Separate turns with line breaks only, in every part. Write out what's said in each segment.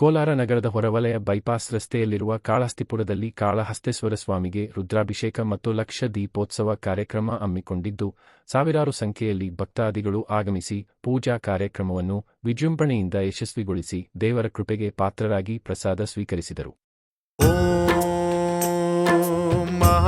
ಕೋಲಾರ ನಗರದ ಹೊರವಲಯ ಬೈಪಾಸ್ ರಸ್ತೆಯಲ್ಲಿರುವ ಕಾಳಹಸ್ತಿಪುರದಲ್ಲಿ ಕಾಳಹಸ್ತೇಶ್ವರ ಸ್ವಾಮಿಗೆ ರುದ್ರಾಭಿಷೇಕ ಮತ್ತು ಲಕ್ಷ ದೀಪೋತ್ಸವ ಕಾರ್ಯಕ್ರಮ ಹಮ್ಮಿಕೊಂಡಿದ್ದು, ಸಾವಿರಾರು ಸಂಖ್ಯೆಯಲ್ಲಿ ಭಕ್ತಾದಿಗಳು ಆಗಮಿಸಿ ಪೂಜಾ ಕಾರ್ಯಕ್ರಮವನ್ನು ವಿಜೃಂಭಣೆಯಿಂದ ಯಶಸ್ವಿಗೊಳಿಸಿ ದೇವರ ಕೃಪೆಗೆ ಪಾತ್ರರಾಗಿ ಪ್ರಸಾದ ಸ್ವೀಕರಿಸಿದರು.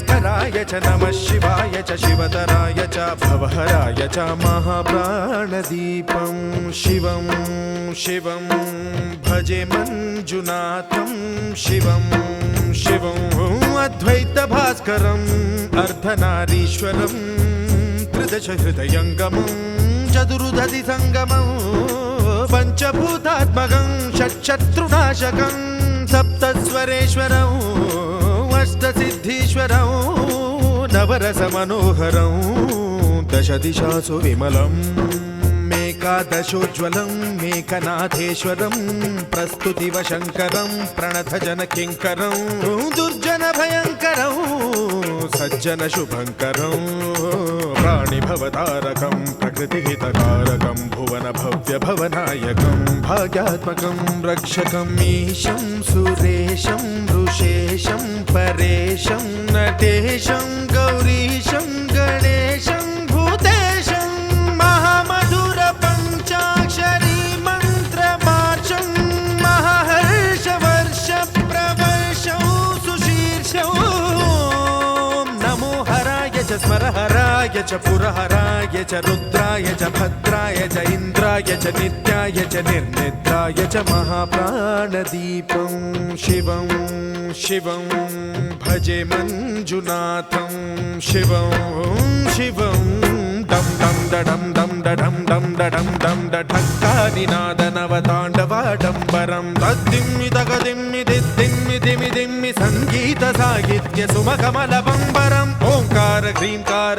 मयस्कराय च नमः शिवाय च शिवतराय च भवहराय च महाप्राणदीपं शिवं शिवं भजे मञ्जुनाथं शिवं शिवम् अद्वैतभास्करम् अर्धनारीश्वरं त्रिदश हृदयङ्गमं चतुर्दधि सङ्गमं पञ्चभूतात्मकं षट्शत्रुनाशकं అష్టసిద్ధీశ్వరం నవరస మనోహరం దశ దిశాసు విమలం. मेकादशोज्ज्वलं मेकनाथेश्वरं, प्रस्तुतिवशङ्करं प्रणतजनकिङ्करं दुर्जनभयङ्करं, सज्जनशुभङ्करं, प्राणिभवतारकं, प्रकृतिहितकारकं, भुवनभव्यभवनायकं, भाग्यात्मकं रक्षकम् ईशं, सुरेशं, ऋषेशं, परेशं, नटेशं, गौरीशं, गणेशं ಸ್ಮರಹರ च स्मरहराय च पुरहराय च रुद्राय च भद्राय च इन्द्राय च नित्याय च निर्निद्राय च महाप्राणदीपं शिवं शिवं भजे मञ्जुनाथं शिवं शिवं डं डं डडं डं डडं डं डडं डं डढक्कानिनादनवताण्डवाडम्बरं तद्दिम्मि तगदिम्मि दिद्दिम्मि दिमि दिम्मि सङ्गीतसाहित्य सुमकमलबम्बरम् ओङ्कार ह्रीङ्कार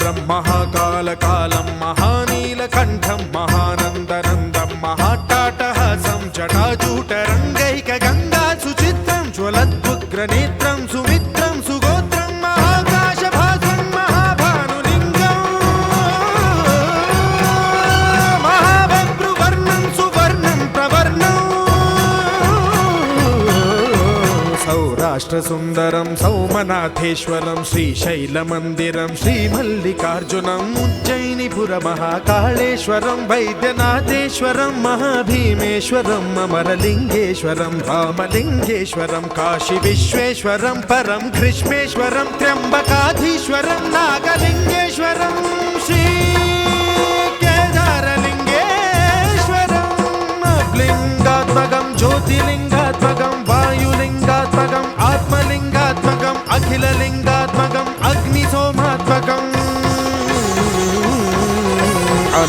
granito. सौराष्ट्रसुन्दरं सौमनाथेश्वरं, श्रीशैलमन्दिरं श्रीमल्लिकार्जुनम् उज्जयिनिपुरमहाकाळेश्वरं, वैद्यनाथेश्वरं महाभीमेश्वरम् अमरलिङ्गेश्वरं रामलिङ्गेश्वरं काशीविश्वेश्वरं, परं कृष्णेश्वरं, त्र्यम्बकाधीश्वरं, नागलिङ्गेश्वरं श्री केदारलिङ्गेश्वरम् लिङ्गात्मकं ज्योतिलिङ्गात्मकं वायुलिङ्गात्मकम्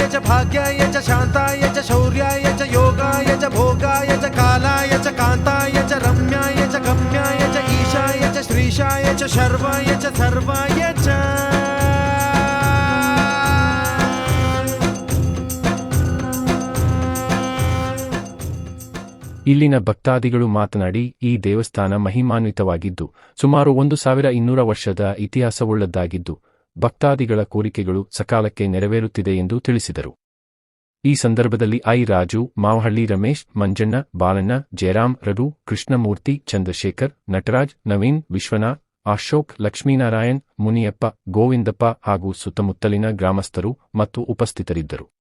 च भाग्याय च शान्ताय च शौर्याय च योगाय च भोगाय च कालाय च कान्ताय च रम्याय च गम्याय च शर्वाय च सर्वाय च
ಇಲ್ಲಿನ ಭಕ್ತಾದಿಗಳು ಮಾತನಾಡಿ ಈ ದೇವಸ್ಥಾನ ಮಹಿಮಾನ್ವಿತವಾಗಿದ್ದು ಸುಮಾರು ಒಂದು ಸಾವಿರ ಇನ್ನೂರ ವರ್ಷದ ಇತಿಹಾಸವುಳ್ಳದ್ದಾಗಿದ್ದು ಭಕ್ತಾದಿಗಳ ಕೋರಿಕೆಗಳು ಸಕಾಲಕ್ಕೆ ನೆರವೇರುತ್ತಿದೆ ಎಂದು ತಿಳಿಸಿದರು. ಈ ಸಂದರ್ಭದಲ್ಲಿ ಐ. ರಾಜು, ಮಾವಹಳ್ಳಿ ರಮೇಶ್, ಮಂಜಣ್ಣ, ಬಾಲಣ್ಣ, ಜಯರಾಮ್, ರಘು, ಕೃಷ್ಣಮೂರ್ತಿ, ಚಂದ್ರಶೇಖರ್, ನಟರಾಜ್, ನವೀನ್ ವಿಶ್ವನಾಥ್ ಅಶೋಕ್, ಲಕ್ಷ್ಮೀನಾರಾಯಣ್, ಮುನಿಯಪ್ಪ, ಗೋವಿಂದಪ್ಪ ಹಾಗೂ ಸುತ್ತಮುತ್ತಲಿನ ಗ್ರಾಮಸ್ಥರು ಮತ್ತು ಉಪಸ್ಥಿತರಿದ್ದರು.